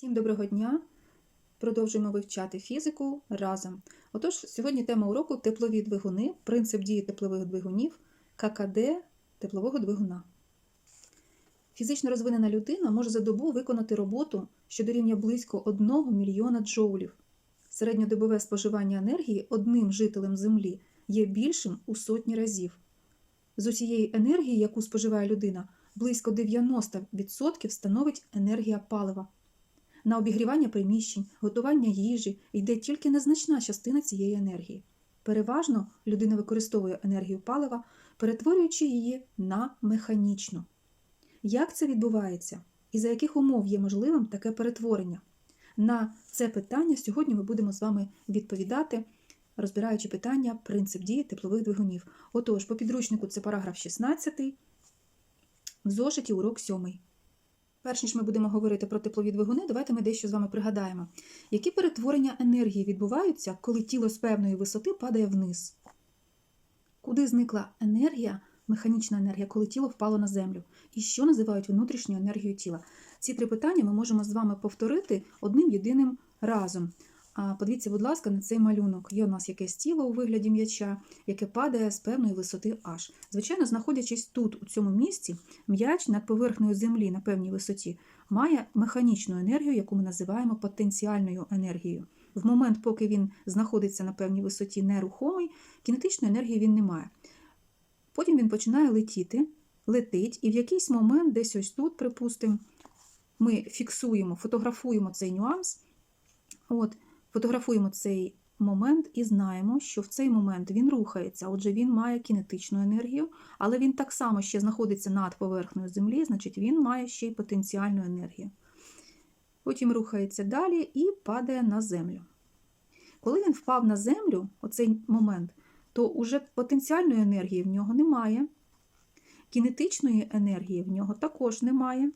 Всім доброго дня! Продовжуємо вивчати фізику разом. Отож, сьогодні тема уроку теплові двигуни, принцип дії теплових двигунів, ККД теплового двигуна. Фізично розвинена людина може за добу виконати роботу, що дорівнює близько 1 мільйона джоулів. Середньодобове споживання енергії одним жителем Землі є більшим у сотні разів. З усієї енергії, яку споживає людина, близько 90% становить енергія палива. На обігрівання приміщень, готування їжі йде тільки незначна частина цієї енергії. Переважно людина використовує енергію палива, перетворюючи її на механічну. Як це відбувається і за яких умов є можливим таке перетворення? На це питання сьогодні ми будемо з вами відповідати, розбираючи питання принцип дії теплових двигунів. Отож, по підручнику це параграф 16, в зошиті урок 7. Перш ніж ми будемо говорити про теплові двигуни, давайте ми дещо з вами пригадаємо, які перетворення енергії відбуваються, коли тіло з певної висоти падає вниз. Куди зникла енергія, механічна енергія, коли тіло впало на землю? І що називають внутрішньою енергією тіла? Ці три питання ми можемо з вами повторити одним єдиним разом. Подивіться, будь ласка, на цей малюнок. Є у нас якесь тіло у вигляді м'яча, яке падає з певної висоти H. Звичайно, знаходячись тут, у цьому місці, м'яч над поверхнею землі на певній висоті має механічну енергію, яку ми називаємо потенціальною енергією. В момент, поки він знаходиться на певній висоті нерухомий, кінетичної енергії він не має. Потім він починає летіти, летить, і в якийсь момент, десь ось тут, припустимо, ми фіксуємо, фотографуємо цей нюанс. От, Фотографуємо цей момент і знаємо, що в цей момент він рухається, отже, він має кінетичну енергію, але він так само ще знаходиться над поверхнею землі, значить він має ще й потенціальну енергію. Потім рухається далі і падає на землю. Коли він впав на землю, оцей момент, то уже потенціальної енергії в нього немає, кінетичної енергії в нього також немає.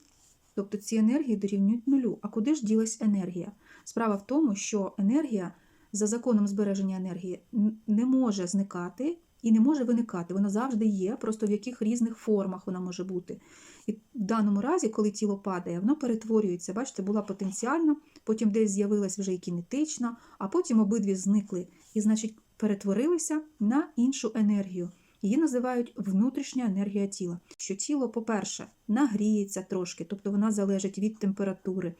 Тобто ці енергії дорівнюють нулю. А куди ж ділась енергія? Справа в тому, що енергія за законом збереження енергії не може зникати і не може виникати. Вона завжди є, просто в яких різних формах вона може бути. І в даному разі, коли тіло падає, воно перетворюється. Бачите, була потенціальна, потім десь з'явилась вже і кінетична, а потім обидві зникли і, значить, перетворилися на іншу енергію. Її називають внутрішня енергія тіла. Що тіло, по-перше, нагріється трошки, тобто вона залежить від температури.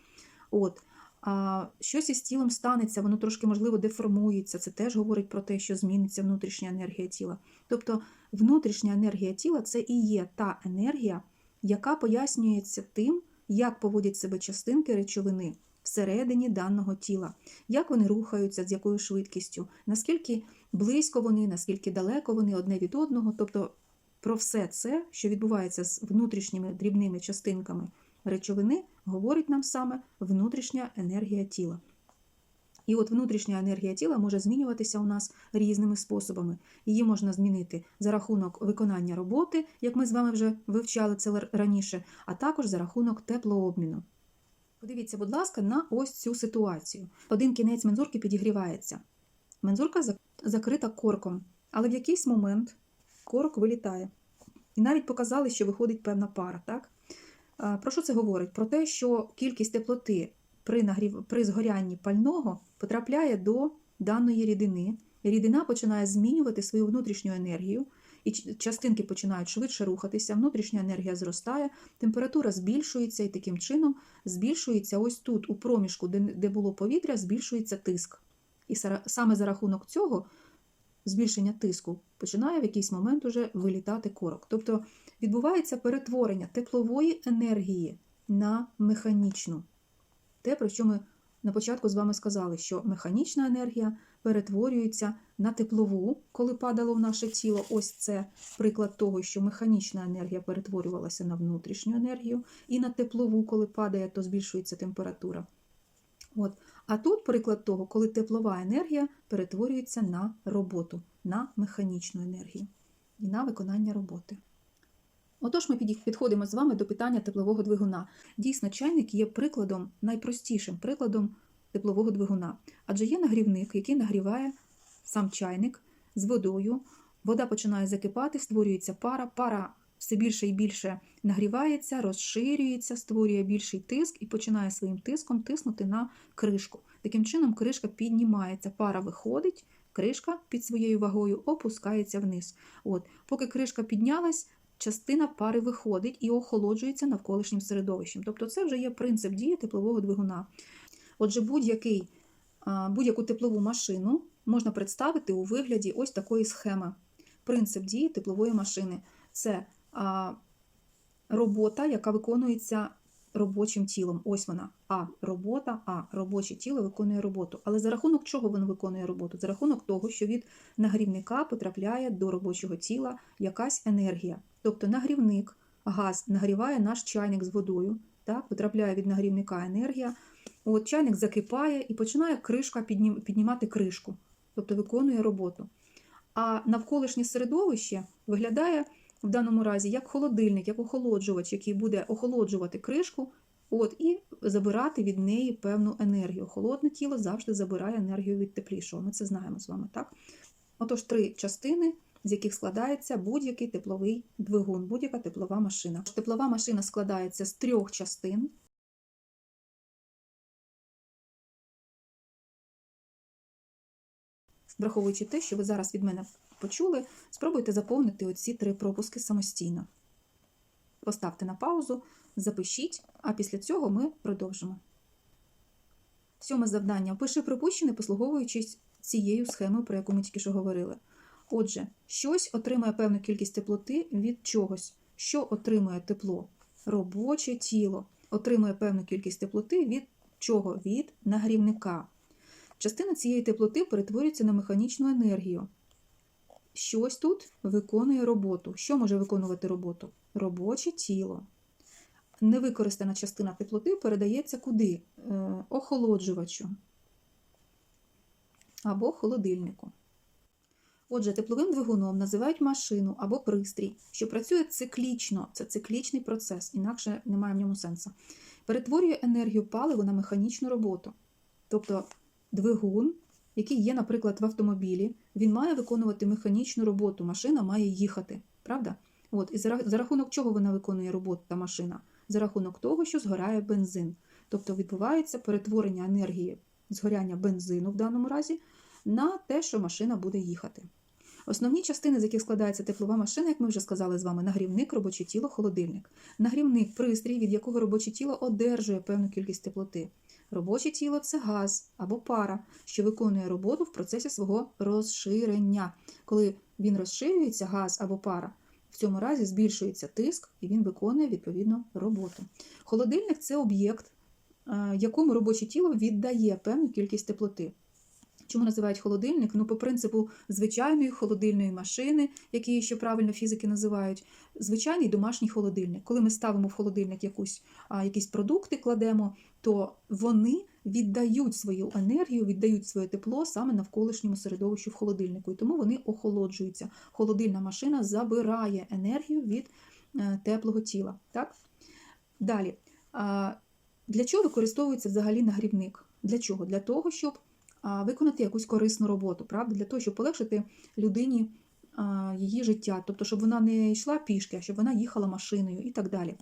От. А щось із тілом станеться, воно трошки, можливо, деформується. Це теж говорить про те, що зміниться внутрішня енергія тіла. Тобто, внутрішня енергія тіла це і є та енергія, яка пояснюється тим, як поводять себе частинки речовини всередині даного тіла, як вони рухаються, з якою швидкістю, наскільки близько вони, наскільки далеко вони одне від одного. Тобто про все це, що відбувається з внутрішніми дрібними частинками речовини, говорить нам саме внутрішня енергія тіла. І от внутрішня енергія тіла може змінюватися у нас різними способами. Її можна змінити за рахунок виконання роботи, як ми з вами вже вивчали це раніше, а також за рахунок теплообміну. Подивіться, будь ласка, на ось цю ситуацію. Один кінець мензурки підігрівається. Мензурка закрита корком, але в якийсь момент корок вилітає. І навіть показали, що виходить певна пара. так? Про що це говорить? Про те, що кількість теплоти при нагрів... при згорянні пального потрапляє до даної рідини. Рідина починає змінювати свою внутрішню енергію, і частинки починають швидше рухатися, внутрішня енергія зростає, температура збільшується, і таким чином збільшується ось тут, у проміжку, де було повітря, збільшується тиск. І саме за рахунок цього збільшення тиску починає в якийсь момент уже вилітати корок. Тобто відбувається перетворення теплової енергії на механічну. Те, про що ми на початку з вами сказали, що механічна енергія перетворюється на теплову, коли падало в наше тіло. Ось це приклад того, що механічна енергія перетворювалася на внутрішню енергію, і на теплову, коли падає, то збільшується температура. От. А тут приклад того, коли теплова енергія перетворюється на роботу, на механічну енергію і на виконання роботи. Отож, ми підходимо з вами до питання теплового двигуна. Дійсно, чайник є прикладом, найпростішим прикладом теплового двигуна, адже є нагрівник, який нагріває сам чайник з водою. Вода починає закипати, створюється пара, пара все більше і більше нагрівається, розширюється, створює більший тиск і починає своїм тиском тиснути на кришку. Таким чином, кришка піднімається, пара виходить, кришка під своєю вагою опускається вниз. От, Поки кришка піднялась, частина пари виходить і охолоджується навколишнім середовищем. Тобто це вже є принцип дії теплового двигуна. Отже, будь-яку теплову машину можна представити у вигляді ось такої схеми. Принцип дії теплової машини це робота, яка виконується робочим тілом. Ось вона. А робота, а робоче тіло виконує роботу. Але за рахунок чого воно виконує роботу? За рахунок того, що від нагрівника потрапляє до робочого тіла якась енергія. Тобто нагрівник, газ нагріває наш чайник з водою, так, потрапляє від нагрівника енергія. От Чайник закипає і починає кришка піднім- піднімати кришку, тобто виконує роботу. А навколишнє середовище виглядає в даному разі як холодильник, як охолоджувач, який буде охолоджувати кришку от, і забирати від неї певну енергію. Холодне тіло завжди забирає енергію від теплішого. Ми це знаємо з вами, так? Отож, три частини, з яких складається будь-який тепловий двигун, будь-яка теплова машина. Теплова машина складається з трьох частин. Враховуючи те, що ви зараз від мене почули, спробуйте заповнити оці три пропуски самостійно. Поставте на паузу, запишіть, а після цього ми продовжимо. Сьоме завдання. Пиши припущене, послуговуючись цією схемою, про яку ми тільки що говорили. Отже, щось отримує певну кількість теплоти від чогось. Що отримує тепло? Робоче тіло отримує певну кількість теплоти від чого? Від нагрівника. Частина цієї теплоти перетворюється на механічну енергію. Щось тут виконує роботу. Що може виконувати роботу? Робоче тіло. Невикористана частина теплоти передається куди? Е, охолоджувачу або холодильнику. Отже, тепловим двигуном називають машину або пристрій, що працює циклічно. Це циклічний процес, інакше немає в ньому сенсу. Перетворює енергію паливу на механічну роботу. Тобто двигун, який є, наприклад, в автомобілі, він має виконувати механічну роботу, машина має їхати. Правда? От, І за рахунок чого вона виконує роботу та машина? За рахунок того, що згоряє бензин. Тобто відбувається перетворення енергії згоряння бензину в даному разі на те, що машина буде їхати. Основні частини, з яких складається теплова машина, як ми вже сказали з вами, нагрівник, робоче тіло, холодильник. Нагрівник пристрій, від якого робоче тіло одержує певну кількість теплоти. Робоче тіло це газ або пара, що виконує роботу в процесі свого розширення. Коли він розширюється, газ або пара, в цьому разі збільшується тиск і він виконує відповідно роботу. Холодильник це об'єкт, е, якому робоче тіло віддає певну кількість теплоти. Чому називають холодильник? Ну, по принципу звичайної холодильної машини, які ще правильно фізики називають, звичайний домашній холодильник. Коли ми ставимо в холодильник якусь, а, якісь продукти, кладемо, то вони віддають свою енергію, віддають своє тепло саме навколишньому середовищу в холодильнику, і тому вони охолоджуються. Холодильна машина забирає енергію від е, теплого тіла. Так? Далі. Для чого використовується взагалі нагрівник? Для чого? Для того, щоб виконати якусь корисну роботу, правда? Для того, щоб полегшити людині її життя, тобто, щоб вона не йшла пішки, а щоб вона їхала машиною і так далі.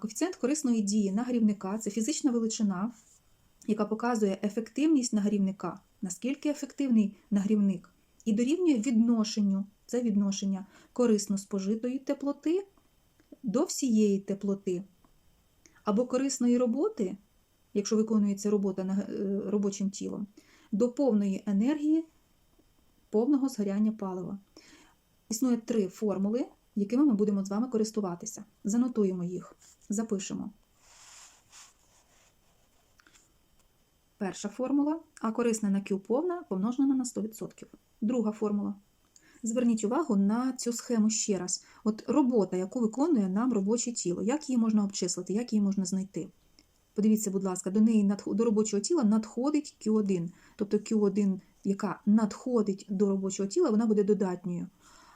Коефіцієнт корисної дії нагрівника це фізична величина, яка показує ефективність нагрівника, наскільки ефективний нагрівник, і дорівнює відношенню, це відношення корисно спожитої теплоти до всієї теплоти, або корисної роботи, якщо виконується робота е, робочим тілом, до повної енергії повного згоряння палива. Існує три формули, якими ми будемо з вами користуватися. Занотуємо їх, запишемо. Перша формула А корисна на Q повна помножена на 100%. Друга формула. Зверніть увагу на цю схему ще раз. От робота, яку виконує нам робоче тіло, як її можна обчислити, як її можна знайти? Подивіться, будь ласка, до неї до робочого тіла надходить Q1. Тобто Q1, яка надходить до робочого тіла, вона буде додатньою.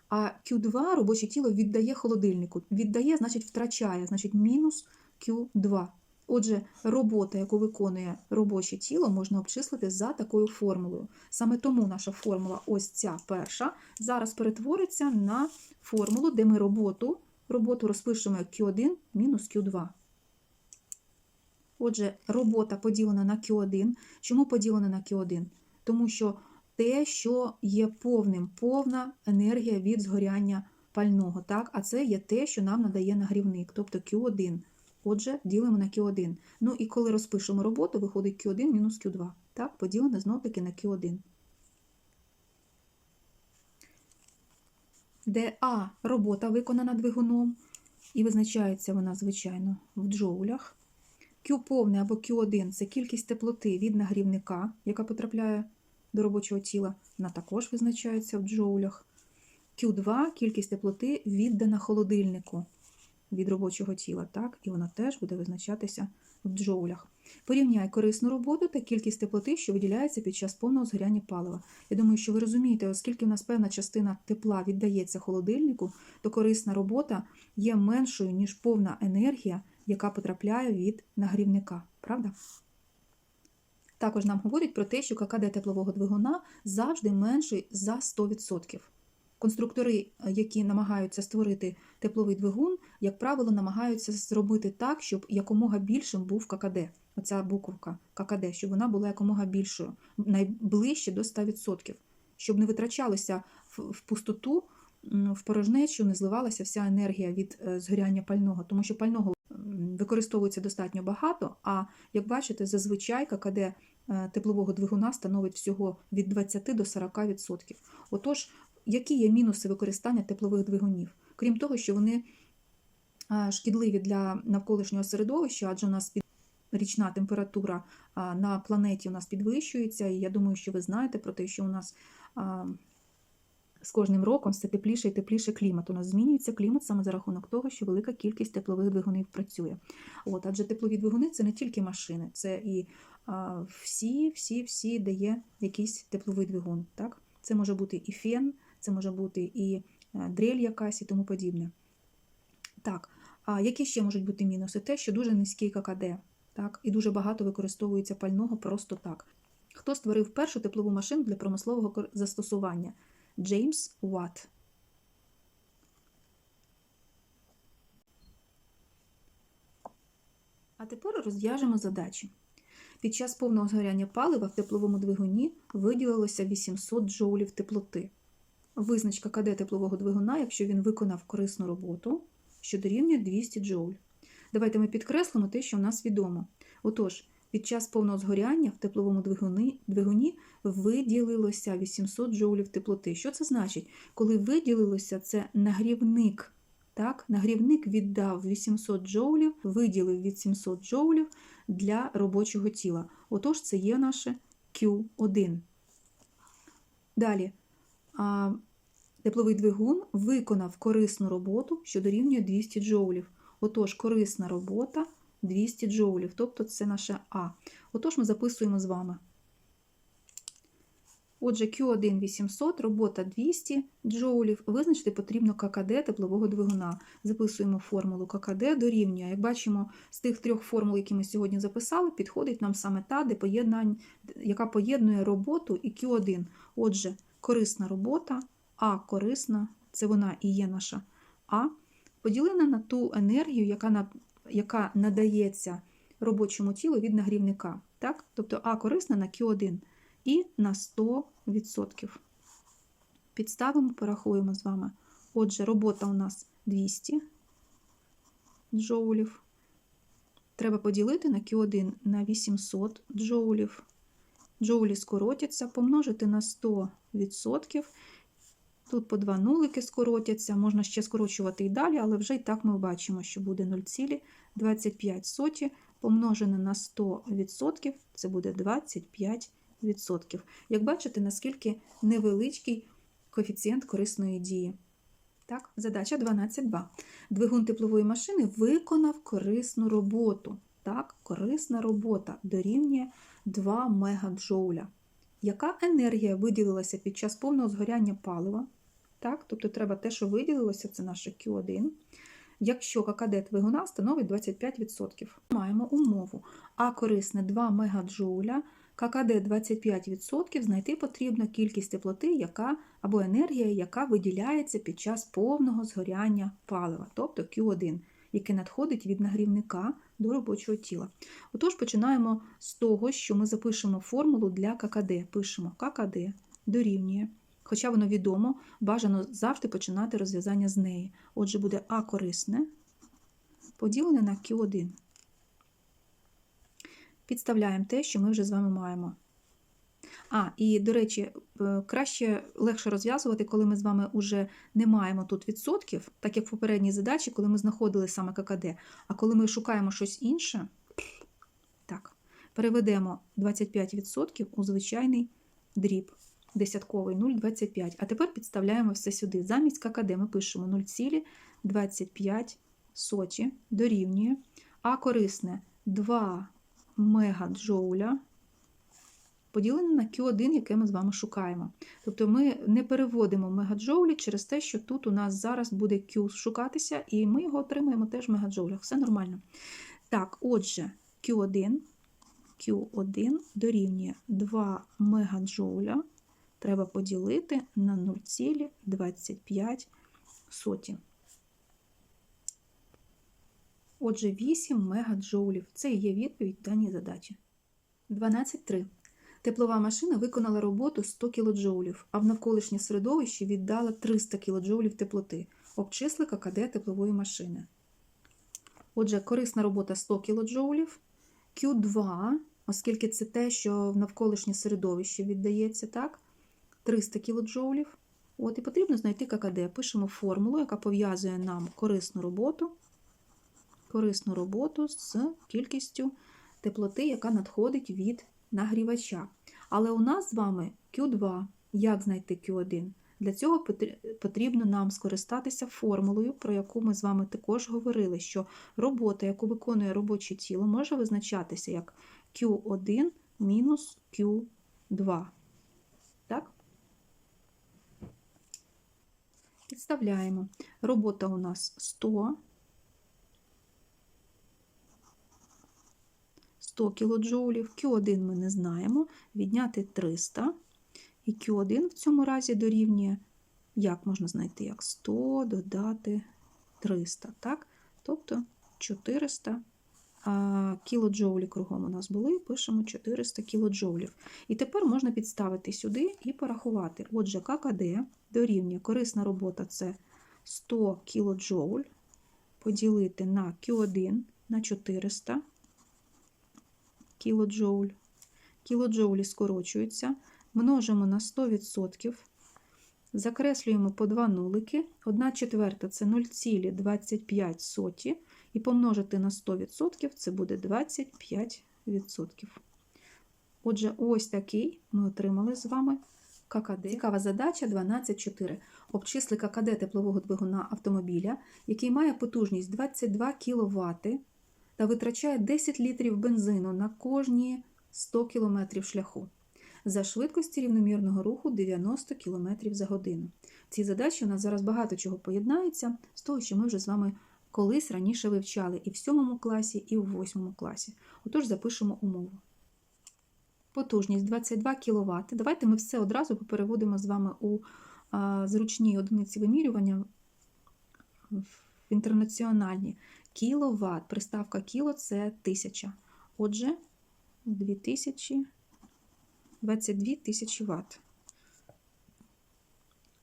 А Q2 робоче тіло віддає холодильнику. Віддає, значить втрачає, значить мінус Q2. Отже, робота, яку виконує робоче тіло, можна обчислити за такою формулою. Саме тому наша формула, ось ця перша, зараз перетвориться на формулу, де ми роботу роботу розпишемо як Q1 мінус Q2. Отже, робота поділена на Q1. Чому поділена на Q1? Тому що те, що є повним, повна енергія від згоряння пального, так? а це є те, що нам надає нагрівник, тобто Q1. Отже, ділимо на Q1. Ну і коли розпишемо роботу, виходить Q1 мінус Q2. Так, поділене знов-таки на Q1. Де А робота виконана двигуном, і визначається вона, звичайно, в джоулях. Q повне або Q1 це кількість теплоти від нагрівника, яка потрапляє до робочого тіла, вона також визначається в джоулях. Q2 кількість теплоти віддана холодильнику від робочого тіла, так? і вона теж буде визначатися в джоулях. Порівняй корисну роботу та кількість теплоти, що виділяється під час повного згоряння палива. Я думаю, що ви розумієте, оскільки в нас певна частина тепла віддається холодильнику, то корисна робота є меншою, ніж повна енергія, яка потрапляє від нагрівника. Правда? Також нам говорять про те, що ККД теплового двигуна завжди менший за 100%. Конструктори, які намагаються створити тепловий двигун, як правило, намагаються зробити так, щоб якомога більшим був ККД. Оця буковка ККД, щоб вона була якомога більшою, найближче до 100%, щоб не витрачалося в пустоту, в порожнечу, не зливалася вся енергія від е, згоряння пального, тому що пального використовується достатньо багато, а як бачите, зазвичай ККД е, теплового двигуна становить всього від 20 до 40%. Отож, які є мінуси використання теплових двигунів? Крім того, що вони шкідливі для навколишнього середовища, адже у нас під річна температура на планеті у нас підвищується, і я думаю, що ви знаєте про те, що у нас з кожним роком все тепліше і тепліше клімат. У нас змінюється клімат саме за рахунок того, що велика кількість теплових двигунів працює. От, Адже теплові двигуни це не тільки машини, це і а, всі, всі, всі, де є якийсь тепловий двигун. Так? Це може бути і фен, це може бути і дрель якась і тому подібне. Так, а які ще можуть бути мінуси? Те, що дуже низький ККД, так, і дуже багато використовується пального просто так. Хто створив першу теплову машину для промислового застосування? Джеймс Уатт. А тепер розв'яжемо задачі. Під час повного згоряння палива в тепловому двигуні виділилося 800 джоулів теплоти. Визначка КД теплового двигуна, якщо він виконав корисну роботу, що дорівнює 200 джоуль. Давайте ми підкреслимо те, що в нас відомо. Отож, під час повного згоряння в тепловому двигуні, двигуні виділилося 800 джоулів теплоти. Що це значить? Коли виділилося, це нагрівник. Так? Нагрівник віддав 800 джоулів, виділив 800 джоулів для робочого тіла. Отож, це є наше Q1. Далі. Тепловий двигун виконав корисну роботу, що дорівнює 200 джоулів. Отож, корисна робота 200 джоулів, тобто це наше А. Отож, ми записуємо з вами. Отже, Q1 800, робота 200 джоулів. Визначити потрібно ККД теплового двигуна. Записуємо формулу ККД дорівнює. Як бачимо, з тих трьох формул, які ми сьогодні записали, підходить нам саме та, де поєднань, яка поєднує роботу і Q1. Отже, корисна робота, А корисна, це вона і є наша А, поділена на ту енергію, яка яка надається робочому тілу від нагрівника. Так? Тобто А корисна на Q1 і на 100%. Підставимо, порахуємо з вами. Отже, робота у нас 200 джоулів. Треба поділити на Q1 на 800 джоулів. Джоулі скоротяться, помножити на 100%. Тут по два нулики скоротяться, можна ще скорочувати і далі, але вже і так ми бачимо, що буде 0,25 соті помножене на 100%, це буде 25%. Як бачите, наскільки невеличкий коефіцієнт корисної дії. Так, Задача 12.2. Двигун теплової машини виконав корисну роботу. Так, Корисна робота дорівнює 2 мегаджоуля. Яка енергія виділилася під час повного згоряння палива? Так? Тобто треба те, що виділилося, це наше Q1. Якщо ККД двигуна становить 25%. Маємо умову. А корисне 2 мегаджоуля ККД 25% знайти потрібно кількість теплоти, яка або енергія, яка виділяється під час повного згоряння палива, тобто Q1, яке надходить від нагрівника до робочого тіла. Отож, починаємо з того, що ми запишемо формулу для ККД. Пишемо ККД дорівнює. Хоча воно відомо, бажано завжди починати розв'язання з неї. Отже, буде А корисне поділене на Q1. Підставляємо те, що ми вже з вами маємо. А, і, до речі, е, краще легше розв'язувати, коли ми з вами вже не маємо тут відсотків, так як в попередній задачі, коли ми знаходили саме ККД. А коли ми шукаємо щось інше, так, переведемо 25% у звичайний дріб. Десятковий 0,25. А тепер підставляємо все сюди. Замість ККД ми пишемо 0,25 соті дорівнює. А корисне 2 мегаджоуля поділене на Q1, яке ми з вами шукаємо. Тобто ми не переводимо мегаджоулі через те, що тут у нас зараз буде Q шукатися, і ми його отримаємо теж в мегаджоулях. Все нормально. Так, отже, Q1, Q1 дорівнює 2 мегаджоуля. Треба поділити на 0,25 соті. Отже, 8 мегаджоулів. Це і є відповідь даній задачі. 12.3. Теплова машина виконала роботу 100 кДж, а в навколишнє середовище віддала 300 кДж теплоти. Обчисли ККД теплової машини. Отже, корисна робота 100 кДж, Q2, оскільки це те, що в навколишнє середовище віддається, так, 300 кДж. От, і потрібно знайти ККД. Пишемо формулу, яка пов'язує нам корисну роботу, корисну роботу з кількістю теплоти, яка надходить від нагрівача. Але у нас з вами Q2. Як знайти Q1? Для цього потрібно нам скористатися формулою, про яку ми з вами також говорили, що робота, яку виконує робоче тіло, може визначатися як Q1 мінус Q2. Так? Підставляємо. Робота у нас 100. 100 кДж, Q1 ми не знаємо, відняти 300. І Q1 в цьому разі дорівнює, як можна знайти, як 100 додати 300. так? Тобто 400 а, кілоджоулі кругом у нас були, пишемо 400 кілоджоулів. І тепер можна підставити сюди і порахувати. Отже, ККД дорівнює корисна робота це 100 кілоджоуль, поділити на Q1 на 400 кілоджоуль. Кілоджоулі скорочуються, множимо на 100%, закреслюємо по два нулики. 1 четверта це 0,25, і помножити на 100% це буде 25%. Отже, ось такий ми отримали з вами ККД. Цікава задача 12.4. Обчисли ККД теплового двигуна автомобіля, який має потужність 22 кВт та витрачає 10 літрів бензину на кожні 100 км шляху за швидкості рівномірного руху 90 км за годину. В цій задачі у нас зараз багато чого поєднається з того, що ми вже з вами колись раніше вивчали і в 7 класі, і в 8 класі. Отож, запишемо умову. Потужність 22 кВт. Давайте ми все одразу переводимо з вами у зручні одиниці вимірювання в інтернаціональні. Кіловат. Приставка кіло це 1000. Отже, 2000, 22 тисячі Вт.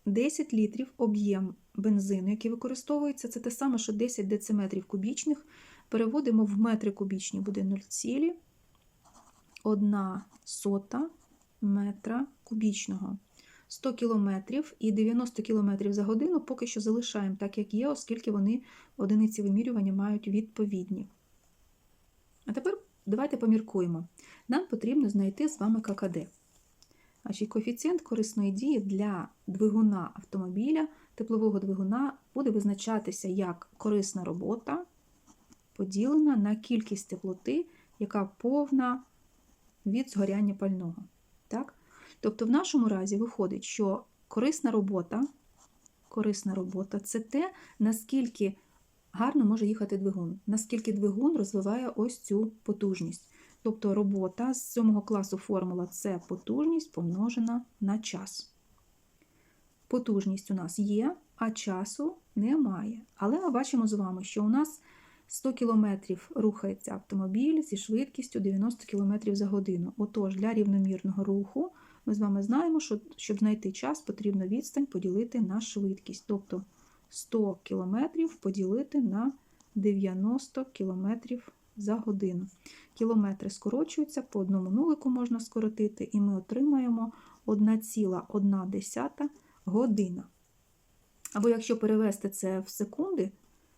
10 літрів об'єм бензину, який використовується, це те саме, що 10 дециметрів кубічних. Переводимо в метри кубічні, буде 0,1 сота метра кубічного. 100 км і 90 км за годину поки що залишаємо так, як є, оскільки вони одиниці вимірювання мають відповідні. А тепер давайте поміркуємо. Нам потрібно знайти з вами ККД. Значить, Коефіцієнт корисної дії для двигуна автомобіля, теплового двигуна буде визначатися як корисна робота, поділена на кількість теплоти, яка повна від згоряння пального. Так? Тобто, в нашому разі виходить, що корисна робота корисна робота це те, наскільки гарно може їхати двигун, наскільки двигун розвиває ось цю потужність. Тобто робота з 7 класу формула це потужність помножена на час. Потужність у нас є, а часу немає. Але ми бачимо з вами, що у нас 100 км рухається автомобіль зі швидкістю 90 км за годину. Отож, для рівномірного руху ми з вами знаємо, що щоб знайти час, потрібно відстань поділити на швидкість. Тобто 100 км поділити на 90 км за годину. Кілометри скорочуються, по одному нулику можна скоротити, і ми отримаємо 1,1 година. Або якщо перевести це в секунди,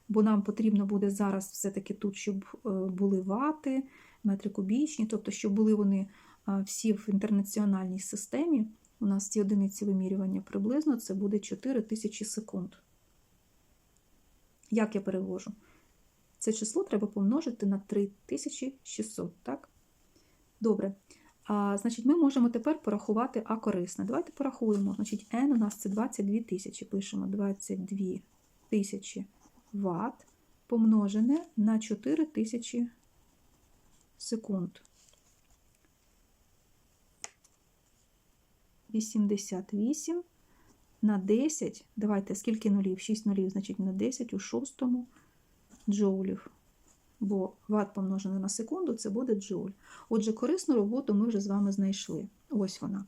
бо нам потрібно буде зараз все-таки тут, щоб е, були вати, метри кубічні, тобто, щоб були вони е, всі в інтернаціональній системі, у нас ці одиниці вимірювання приблизно це буде 4000 секунд. Як я перевожу? Це число треба помножити на 3600, так? Добре. А, Значить, ми можемо тепер порахувати А корисне. Давайте порахуємо. Значить, N у нас це 22 тисячі. Пишемо 22 тисячі Вт помножене на 4 тисячі секунд. 88 на 10. Давайте, скільки нулів? 6 нулів, значить, на 10 у шостому джоулів. Бо ватт помножене на секунду це буде джоуль. Отже, корисну роботу ми вже з вами знайшли. Ось вона.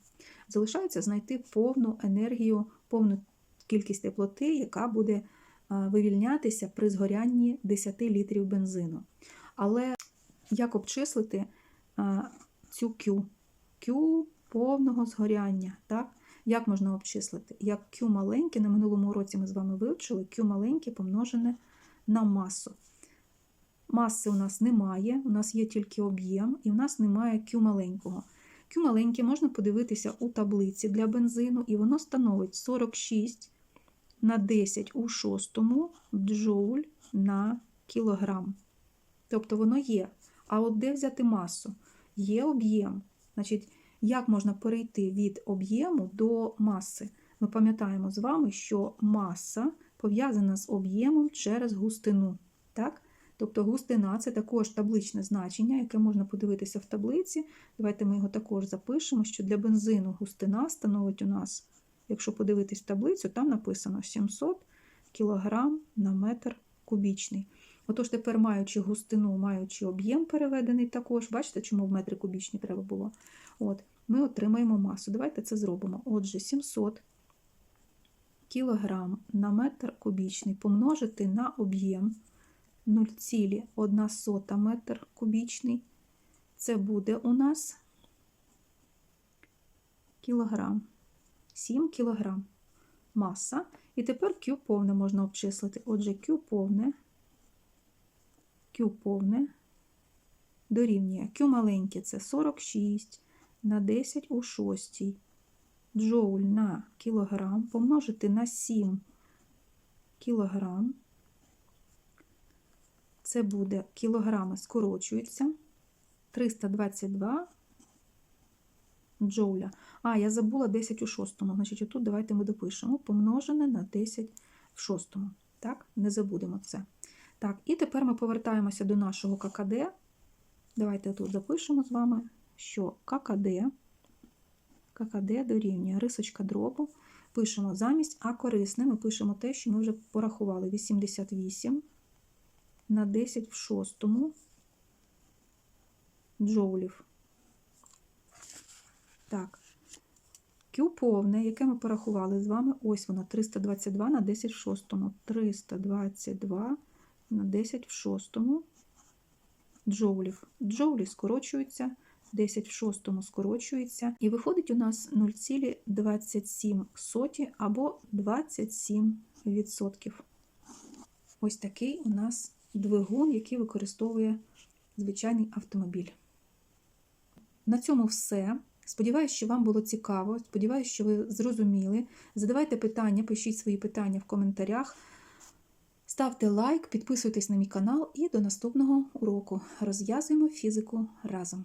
Залишається знайти повну енергію, повну кількість теплоти, яка буде вивільнятися при згорянні 10 літрів бензину. Але як обчислити цю Q? Q повного згоряння. так? Як можна обчислити? Як Q маленьке, на минулому році ми з вами вивчили, Q маленьке помножене на масу. Маси у нас немає, у нас є тільки об'єм, і в нас немає Q маленького. Q маленьке можна подивитися у таблиці для бензину, і воно становить 46 на 10 у шостому джоуль на кілограм. Тобто воно є. А от де взяти масу? Є об'єм. Значить, як можна перейти від об'єму до маси? Ми пам'ятаємо з вами, що маса пов'язана з об'ємом через густину. Так? Тобто густина це також табличне значення, яке можна подивитися в таблиці. Давайте ми його також запишемо, що для бензину густина становить у нас, якщо подивитись в таблицю, там написано 700 кг на метр кубічний. Отож, тепер, маючи густину, маючи об'єм переведений також, бачите, чому в метри кубічні треба було. От, Ми отримаємо масу. Давайте це зробимо. Отже, 700 кг на метр кубічний помножити на об'єм 0,1 метр кубічний. Це буде у нас кілограм. 7 кілограм маса. І тепер Q повне можна обчислити. Отже, Q повне, Q повне дорівнює Q маленьке це 46 на 10 у 6 джоуль на кілограм помножити на 7 кілограм. Це буде кілограми скорочуються 322 джоуля. А, я забула 10 у шостому. Значить, отут давайте ми допишемо помножене на 10 в шостому. Так, не забудемо це. Так, і тепер ми повертаємося до нашого ККД. Давайте тут запишемо з вами, що ККД, ККД дорівнює рисочка дробу. Пишемо замість А корисне, ми пишемо те, що ми вже порахували: 88 на 10 в шостому джоулів. Так, Q повне, яке ми порахували з вами, ось воно 322 на 10 в шостому. 322 на 10 в шостому джоулів. Джоулі скорочуються, 10 в шостому скорочується, і виходить у нас 0,27 або 27%. Ось такий у нас двигун, який використовує звичайний автомобіль. На цьому все. Сподіваюсь, що вам було цікаво. Сподіваюсь, що ви зрозуміли. Задавайте питання, пишіть свої питання в коментарях. Ставте лайк, підписуйтесь на мій канал і до наступного уроку. Розв'язуємо фізику разом.